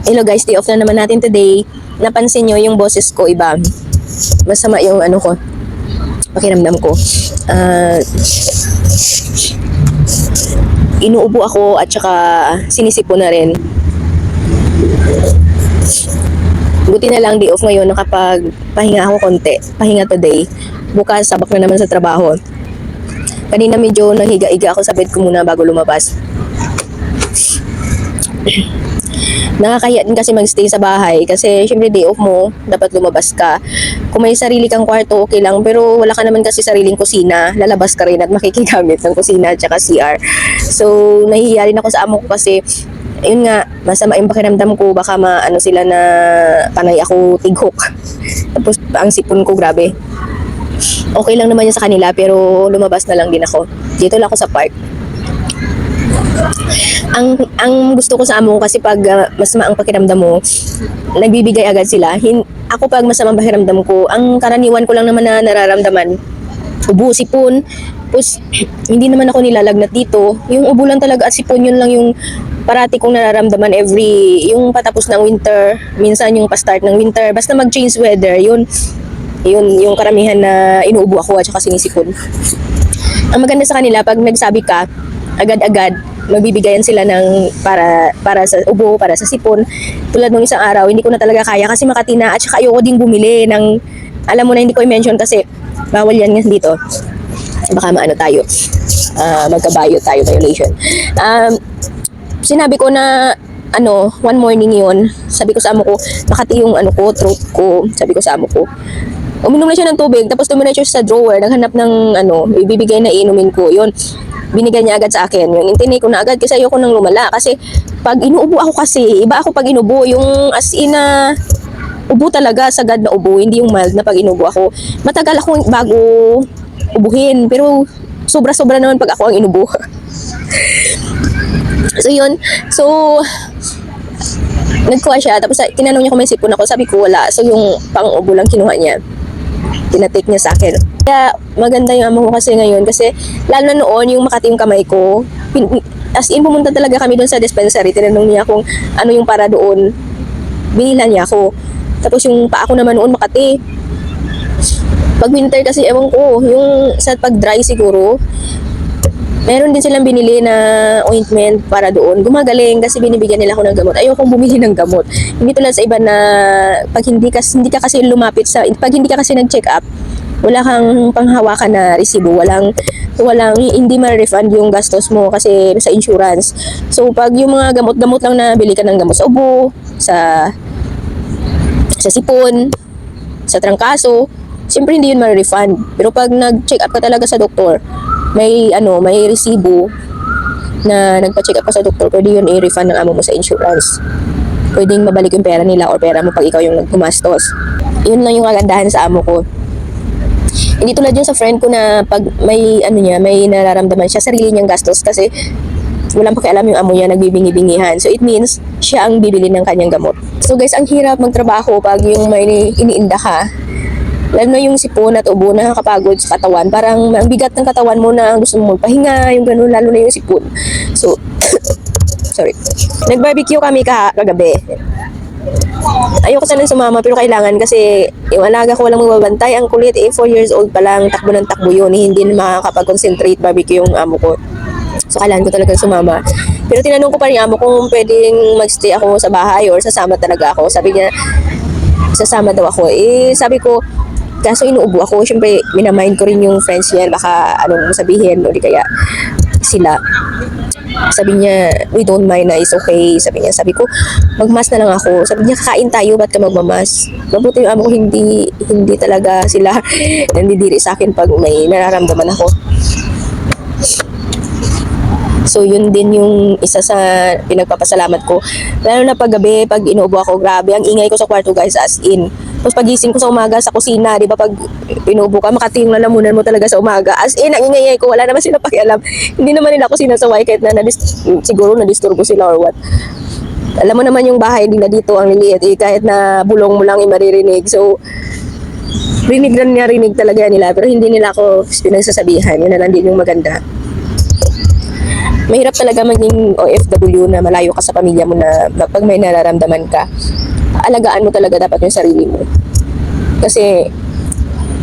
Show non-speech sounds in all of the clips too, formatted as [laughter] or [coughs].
Hello guys, day off na naman natin today. Napansin nyo yung boses ko iba. Masama yung ano ko. Pakiramdam ko. Ah, inuubo ako at saka sinisipo na rin. Buti na lang day off ngayon nakapag pahinga ako konti. Pahinga today. Bukas sabak na naman sa trabaho. Kanina medyo nanghiga-higa ako sa bed ko muna bago lumabas. Nakakahiya din kasi magstay sa bahay kasi syempre day off mo, dapat lumabas ka. Kung may sarili kang kwarto, okay lang. Pero wala ka naman kasi sariling kusina, lalabas ka rin at [laughs] makikigamit ng kusina at saka CR. So, nahihiya rin ako sa amo ko kasi yun nga, masama yung pakiramdam ko, baka maano sila na panay ako tighok. Tapos ang sipon ko, grabe. Okay lang naman yun sa kanila, pero lumabas na lang din ako. Dito lang ako sa park ang ang gusto ko sa amo kasi pag uh, masama ang pakiramdam mo, nagbibigay agad sila. Hin, ako pag masama ang pakiramdam ko, ang karaniwan ko lang naman na nararamdaman, ubo, sipon. Tapos, [clears throat] hindi naman ako nilalagnat dito. Yung ubo lang talaga at sipon, yun lang yung parati kong nararamdaman every, yung patapos ng winter, minsan yung pa-start ng winter, basta mag-change weather, yun, yun yung karamihan na inuubo ako at saka sinisipon. Ang maganda sa kanila, pag nagsabi ka, agad-agad, magbibigayan sila ng para para sa ubo, para sa sipon. Tulad ng isang araw, hindi ko na talaga kaya kasi makatina at saka ayoko din bumili ng alam mo na hindi ko i-mention kasi bawal yan nga dito. Baka maano tayo. ah magkabayo tayo violation. Um, sinabi ko na ano, one morning yun, sabi ko sa amo ko, makati yung ano ko, throat ko, sabi ko sa amo ko. Uminom na siya ng tubig, tapos dumiretso siya sa drawer, naghanap ng ano, ibibigay na inumin ko. Yun, binigay niya agad sa akin. Yun, intinay ko na agad kasi ayoko nang lumala. Kasi pag inuubo ako kasi, iba ako pag inubo. Yung as in na, ubo talaga, sagad na ubo. Hindi yung mild na pag inubo ako. Matagal ako bago ubuhin. Pero sobra-sobra naman pag ako ang inubo. [laughs] so yun, so nagkuha siya. Tapos tinanong niya kung may sipon ako. Sabi ko wala. So yung pang-ubo lang kinuha niya tinatake niya sa akin. Kaya maganda yung amo ko kasi ngayon kasi lalo na noon yung makati yung kamay ko. As in pumunta talaga kami doon sa dispensary. Tinanong niya kung ano yung para doon. Binila niya ako. Tapos yung paa ko naman noon makati. Pag winter kasi ewan ko, yung sa pag dry siguro, meron din silang binili na ointment para doon. Gumagaling kasi binibigyan nila ako ng gamot. Ayokong bumili ng gamot. Hindi tulad sa iba na pag hindi ka, hindi ka kasi lumapit sa, pag hindi ka kasi nag-check up, wala kang panghawakan na resibo, walang walang hindi ma-refund yung gastos mo kasi sa insurance. So pag yung mga gamot-gamot lang na bili ka ng gamot sa ubo, sa sa sipon, sa trangkaso, siyempre hindi yun ma-refund. Pero pag nag-check up ka talaga sa doktor, may ano, may resibo na nagpa-check up ka sa doktor, pwede yun i-refund ng amo mo sa insurance. Pwedeng mabalik yung pera nila or pera mo pag ikaw yung nagpumastos. Yun lang yung kagandahan sa amo ko. Hindi tulad yun sa friend ko na pag may ano niya, may nararamdaman siya sarili niyang gastos kasi walang pakialam yung amo niya nagbibingi-bingihan. So it means siya ang bibili ng kanyang gamot. So guys, ang hirap magtrabaho pag yung may iniinda ka. Lalo na yung sipon at ubo na nakakapagod sa katawan. Parang ang bigat ng katawan mo na gusto mo magpahinga, yung ganun, lalo na yung sipon. So, [coughs] sorry. Nag-barbecue kami kagabi. Ayoko sana sumama pero kailangan kasi yung alaga ko walang magbabantay. Ang kulit eh, 4 years old pa lang, takbo ng takbo yun. Eh, hindi na makakapag-concentrate barbecue yung amo ko. So kailangan ko talaga sumama. Pero tinanong ko pa rin amo kung pwedeng magstay ako sa bahay or sasama talaga ako. Sabi niya, sasama daw ako. Eh, sabi ko, kaso inuubo ako. Siyempre, minamind ko rin yung friends niya. Baka anong sabihin o di kaya sila. Sabi niya, we don't mind na is okay. Sabi niya, sabi ko, magmas na lang ako. Sabi niya, kakain tayo, ba't ka magmamas? Mabuti yung amo ko, hindi, hindi talaga sila [laughs] nandidiri sa akin pag may nararamdaman ako. So, yun din yung isa sa pinagpapasalamat ko. Lalo na pag gabi, pag inuubo ako, grabe, ang ingay ko sa kwarto guys, as in. Tapos pagising ko sa umaga sa kusina, di ba pag inuubo ka, makati yung lalamunan mo talaga sa umaga. As in, ang ingay ko, wala naman sila pakialam. [laughs] Hindi naman nila ako sinasaway kahit na nadis- siguro nadisturbo sila or what. Alam mo naman yung bahay nila dito, ang liliit, eh, kahit na bulong mo lang yung maririnig. So, rinig lang niya, rinig talaga nila. Pero hindi nila ako pinagsasabihan. Yun na lang din yung maganda. mahirap talaga maging OFW na malayo ka sa pamilya mo na pag may nararamdaman ka, alagaan mo talaga dapat yung sarili mo. Kasi,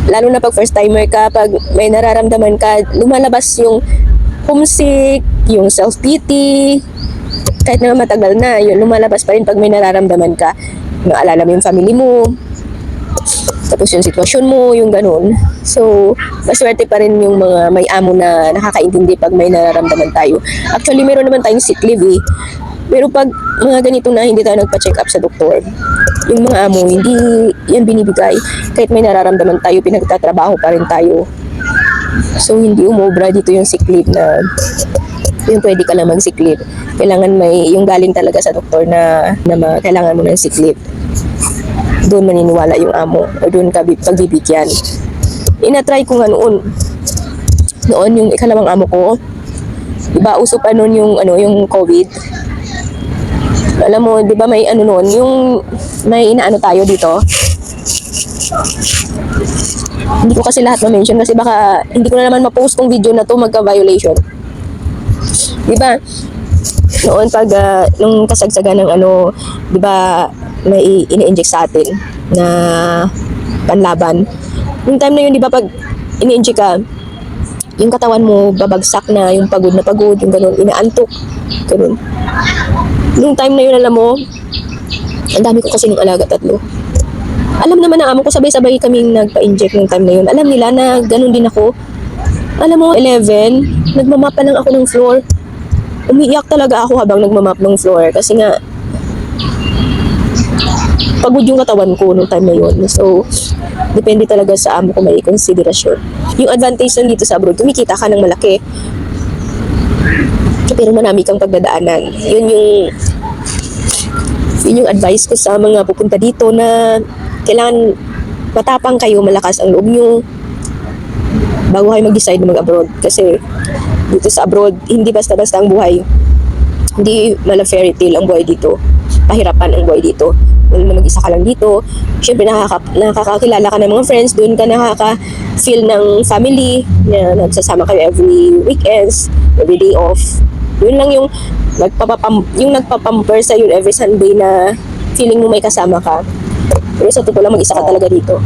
lalo na pag first timer ka, pag may nararamdaman ka, lumalabas yung homesick, yung self-pity, kahit na matagal na, yun, lumalabas pa rin pag may nararamdaman ka. Naalala mo yung family mo, tapos yung sitwasyon mo, yung ganun. So, maswerte pa rin yung mga may amo na nakakaintindi pag may nararamdaman tayo. Actually, meron naman tayong sick leave eh. Pero pag mga ganito na hindi tayo nagpa-check up sa doktor, yung mga amo, hindi yan binibigay. Kahit may nararamdaman tayo, pinagtatrabaho pa rin tayo. So, hindi umobra dito yung sick leave na yung pwede ka lang mag-sick leave. Kailangan may, yung galing talaga sa doktor na, na ma- kailangan mo ng sick leave doon maniniwala yung amo o doon ka bi- pagbibigyan. Inatry ko nga noon. Noon yung ikalawang amo ko, diba uso pa noon yung ano yung COVID. Alam mo, 'di ba may ano noon, yung may inaano tayo dito. Hindi ko kasi lahat ma-mention kasi baka hindi ko na naman ma-post tong video na to magka-violation. 'Di ba? Noon pag ah, nung kasagsagan ng ano, 'di ba, may ini-inject sa atin na panlaban. Yung time na yun, 'di ba, pag ini-inject ka, yung katawan mo babagsak na, yung pagod na pagod, yung ganun, inaantok. Ganun. Nung time na yun, alam mo, ang dami ko kasi ng alaga tatlo. Alam naman ng amo ko, sabay-sabay kaming nagpa-inject nung time na yun. Alam nila na ganun din ako. Alam mo, 11, nagmamap pa lang ako ng floor umiiyak talaga ako habang nagmamap ng floor kasi nga pagod yung katawan ko nung time na yun. So, depende talaga sa amo ko may konsiderasyon. Yung advantage lang dito sa abroad, kumikita ka ng malaki. Pero marami kang pagdadaanan. Yun yung yun yung advice ko sa mga pupunta dito na kailangan matapang kayo, malakas ang loob nyo bago kayo mag-decide na mag-abroad. Kasi dito sa abroad, hindi basta-basta ang buhay. Hindi mala fairy tale ang buhay dito. Pahirapan ang buhay dito. Lalo na mag-isa ka lang dito. Siyempre, nakaka, nakakakilala ka ng mga friends. Doon ka nakaka-feel ng family na nagsasama kayo every weekends, every day off. Yun lang yung nagpapapam, yung nagpapamper sa every Sunday na feeling mo may kasama ka. Pero sa totoo lang, mag-isa ka talaga dito.